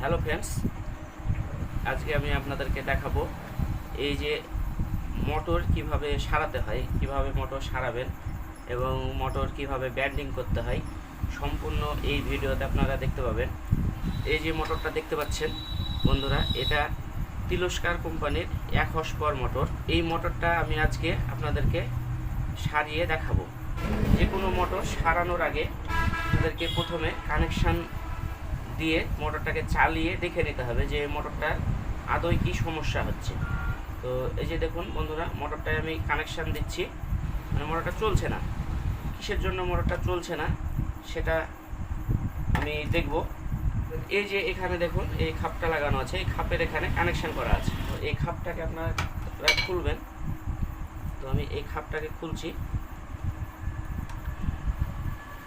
Hello friends, আজকে আমি আপনাদেরকে দেখাবো এই যে মোটর কীভাবে সারাতে হয়, কীভাবে মোটর সারাবেন এবং মোটর কীভাবে ব্যান্ডিং করতে হয়, সম্পূর্ণ এই ভিডিওতে আপনারা দেখতে পাবেন। এই যে মোটরটা দেখতে পাচ্ছেন বন্ধুরা, এটা তিরস্কার কোম্পানির এক হর্স পাওয়ার মোটর। এই মোটরটা আমি আজকে আপনাদেরকে সারিয়ে দেখাবো। যে কোনো মোটর সারানোর আগে আপনাদেরকে প্রথমে কানেকশান দিয়ে মোটরটাকে চালিয়ে দেখে নিতে হবে যে মোটরটার আদৌ কি সমস্যা হচ্ছে। তো এই যে দেখুন বন্ধুরা, মোটরটায় আমি কানেকশান দিচ্ছি। মানে মোটরটা চলছে না। কিসের জন্য মোটরটা চলছে না, সেটা আমি দেখব। এই যে এখানে দেখুন, এই খাপটা লাগানো আছে, এই খাপের এখানে কানেকশান করা আছে। তো এই খাপটাকে আপনারা খুলবেন। তো আমি এই খাপটাকে খুলছি।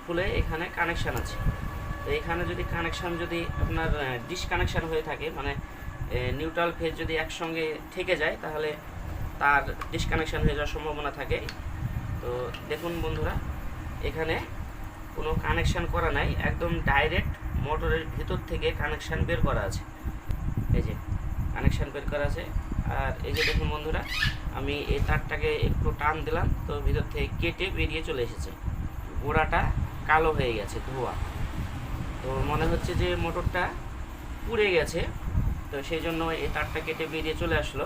খুলে এখানে কানেকশান আছে। তো এখানে যদি কানেকশান যদি আপনার ডিসকানেকশান হয়ে থাকে মানে নিউট্রাল ফেজ যদি একসঙ্গে থেকে যায়, তাহলে তার ডিসকানেকশান হয়ে যাওয়ার সম্ভাবনা থাকে তো দেখুন বন্ধুরা, এখানে কোনো কানেকশান করা নাই, একদম ডাইরেক্ট মোটরের ভিতর থেকে কানেকশান বের করা আছে। এই যে কানেকশান বের করা আছে। আর এই যে দেখুন বন্ধুরা, আমি এই তারটাকে একটু টান দিলাম, তো ভিতর থেকে কেটে বেরিয়ে চলে এসেছে। গোড়াটা কালো হয়ে গেছে, ধোয়া। তো মনে হচ্ছে যে মোটরটা পুড়ে গেছে। তো সেই জন্য এই তারটা কেটে বেরিয়ে চলে আসলো।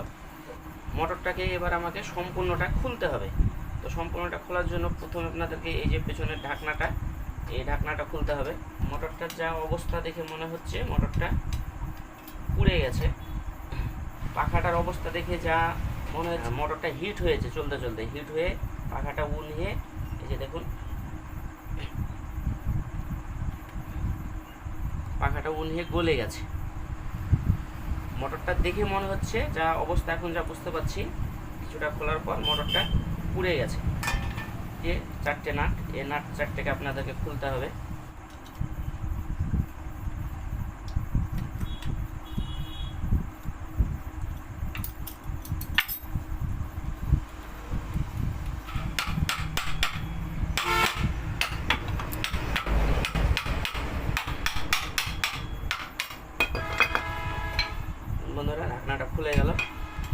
মোটরটাকে এবার আমাকে সম্পূর্ণটা খুলতে হবে। তো সম্পূর্ণটা খোলার জন্য প্রথমে আপনাদেরকে এই যে পেছনের ঢাকনাটা, এই ঢাকনাটা খুলতে হবে। মোটরটার যা অবস্থা দেখে মনে হচ্ছে মোটরটা পুড়ে গেছে। পাখাটার অবস্থা দেখে যা মনে হচ্ছে, মোটরটা হিট হয়েছে চলতে চলতে। হিট হয়ে পাখাটা উনিয়ে, এই যে দেখুন পাখাটা উনিয়ে গলে গেছে। মোটরটা দেখে মনে হচ্ছে যা অবস্থা এখন যা বুঝতে পারছি, কিছুটা খোলার পর মোটরটা পুড়ে গেছে। দিয়ে চারটে নাট এ নাট চারটেকে আপনাদেরকে খুলতে হবে বন্ধুরা ঢাকনাটা খুলে গেল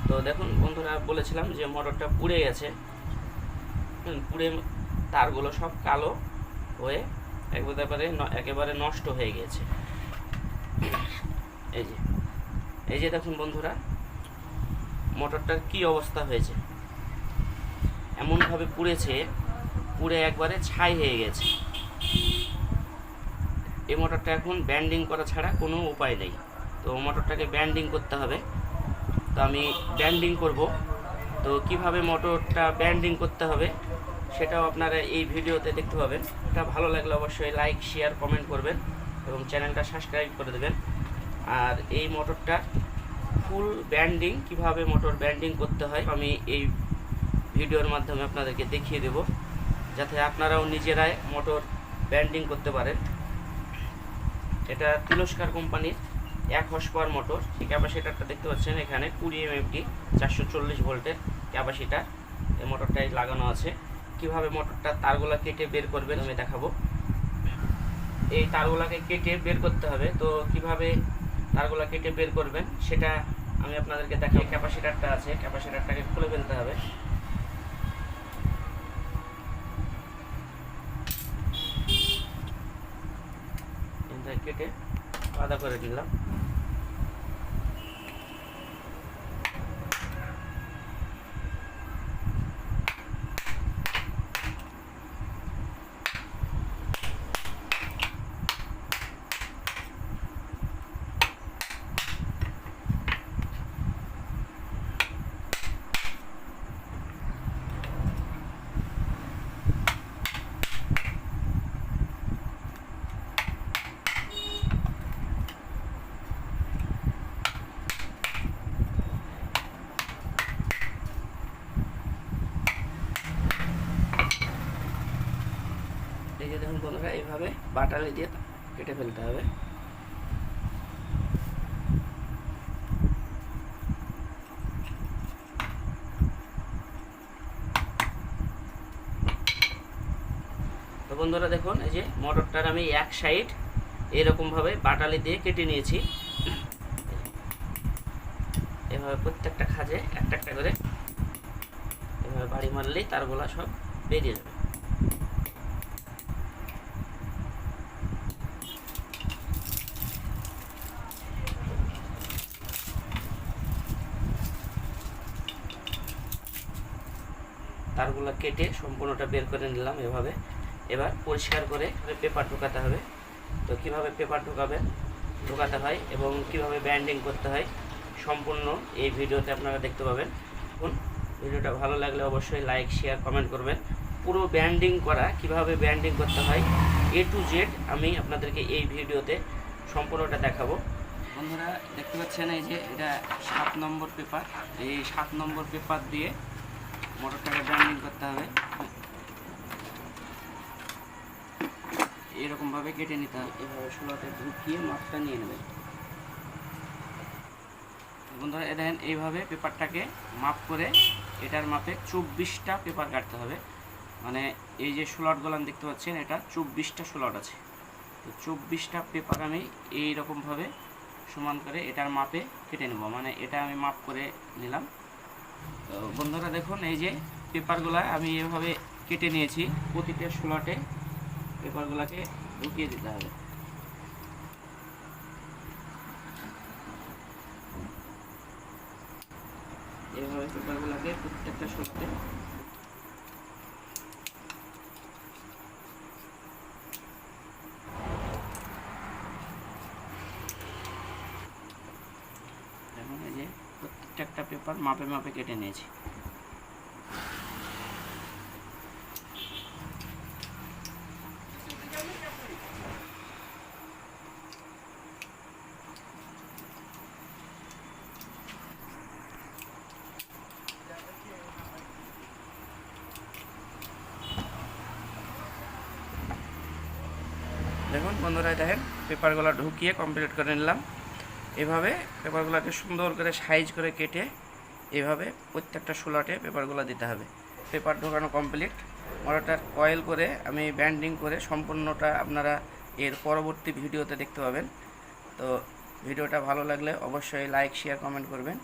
তো দেখুন বন্ধুরা বলেছিলাম যে মোটরটা পুড়ে গেছে। পুড়ে তারগুলো সব কালো হয়ে একেবারে একেবারে নষ্ট হয়ে গেছে। এই যে এই যে দেখুন বন্ধুরা, মোটরটার কি অবস্থা হয়েছে? এমনভাবে পুড়েছে, পুড়ে একবারে ছাই হয়ে গেছে। এই মোটরটা এখন ব্যান্ডিং করা ছাড়া কোনো উপায় নেই। তো মোটরটাকে ব্যান্ডিং করতে হবে। তো আমি ব্যান্ডিং করব। তো কীভাবে মোটরটা ব্যান্ডিং করতে হবে সেটাও আপনারা এই ভিডিওতে দেখতে পাবেন। এটা ভালো লাগলে অবশ্যই লাইক শেয়ার কমেন্ট করবেন এবং চ্যানেলটা সাবস্ক্রাইব করে দেবেন। আর এই মোটরটা ফুল ব্যান্ডিং কীভাবে মোটর ব্যান্ডিং করতে হয় আমি এই ভিডিওর মাধ্যমে আপনাদেরকে দেখিয়ে দেব। যাতে আপনারাও নিজেরাই মোটর ব্যান্ডিং করতে পারেন। এটা তিরস্কার কোম্পানির এক হর্স পাওয়ার মোটর এই ক্যাপাসিটারটা দেখতে পাচ্ছেন এখানে কুড়ি এমএফটি চারশো চল্লিশ ভোল্টের ক্যাপাসিটার এই মোটরটাই লাগানো আছে। কীভাবে মোটরটা তারগুলা কেটে বের করবেন আমি দেখাবো। এই তারগুলাকে কেটে বের করতে হবে, তো কীভাবে তারগুলা কেটে বের করবেন সেটা আমি আপনাদেরকে দেখাই ক্যাপাসিটারটা আছে ক্যাপাসিটারটাকে খুলে ফেলতে হবে। কেটে আদা করে নিলাম এই যে দেখুন বন্ধুরা এইভাবে বাটালি দিয়ে কেটে ফেলতে হবে। বন্ধুরা দেখুন, এই যে মোটরটার আমি এক সাইড এরকমভাবে বাটালি দিয়ে কেটে নিয়েছি। এভাবে প্রত্যেকটা খাজে একটা একটা করে এভাবে বাড়ি মারলেই তারগুলা সব বেরিয়ে যাবে। তারগুলো কেটে সম্পূর্ণটা বের করে নিলাম এভাবে। এবার পরিষ্কার করে পেপার ঢোকাতে হবে। তো কীভাবে পেপার ঢোকাবেন ঢোকাতে হয় এবং কীভাবে ব্যান্ডিং করতে হয় সম্পূর্ণ এই ভিডিওতে আপনারা দেখতে পাবেন। ভিডিওটা ভালো লাগলে অবশ্যই লাইক, শেয়ার, কমেন্ট করবেন। পুরো ব্যান্ডিং করা, কীভাবে ব্যান্ডিং করতে হয় এ টু জেড আমি আপনাদেরকে এই ভিডিওতে সম্পূর্ণটা দেখাবো। বন্ধুরা, দেখতে পাচ্ছেন এই যে এটা সাত নম্বর পেপার। এই সাত নম্বর পেপার দিয়ে মোটরটাকে ব্যান্ডিং করতে হবে। এরকমভাবে কেটে নিতে হবে। এভাবে ষোলোতে ঢুকিয়ে মাপটা নিয়ে নেবে। বন্ধুরা, এ দেখেন, এইভাবে পেপারটাকে মাপ করে এটার মাপে চব্বিশটা পেপার কাটতে হবে। মানে এই যে স্লটগুলো দেখতে পাচ্ছেন, এটা চব্বিশটা স্লট আছে। তো চব্বিশটা পেপার আমি এই রকমভাবে সমান করে এটার মাপে কেটে নেব। মানে এটা আমি মাপ করে নিলাম। তো বন্ধুরা দেখুন, এই যে পেপারগুলা আমি এভাবে কেটে নিয়েছি, প্রতিটা স্লটে পেপারগুলাকে ঢুকিয়ে দিতে হবে। এভাবে পেপারগুলাকে প্রত্যেকটা স্লটে এখন এই যে পেপার মাপে মাপে কেটে নিয়েছি। দেখুন বন্ধুরা দেখেন, পেপারগুলো ঢুকিয়ে কমপ্লিট করে নিলাম। এভাবে পেপারগুলোকে সুন্দর করে সাইজ করে কেটে এভাবে প্রত্যেকটা স্লটে পেপারগুলো দিতে হবে। পেপার ঢোকানো কমপ্লিট মোটরটার কয়েল করে আমি ব্যান্ডিং করে সম্পূর্ণটা আপনারা এর পরবর্তী ভিডিওতে দেখতে পাবেন। তো ভিডিওটা ভালো লাগলে অবশ্যই লাইক শেয়ার কমেন্ট করবেন।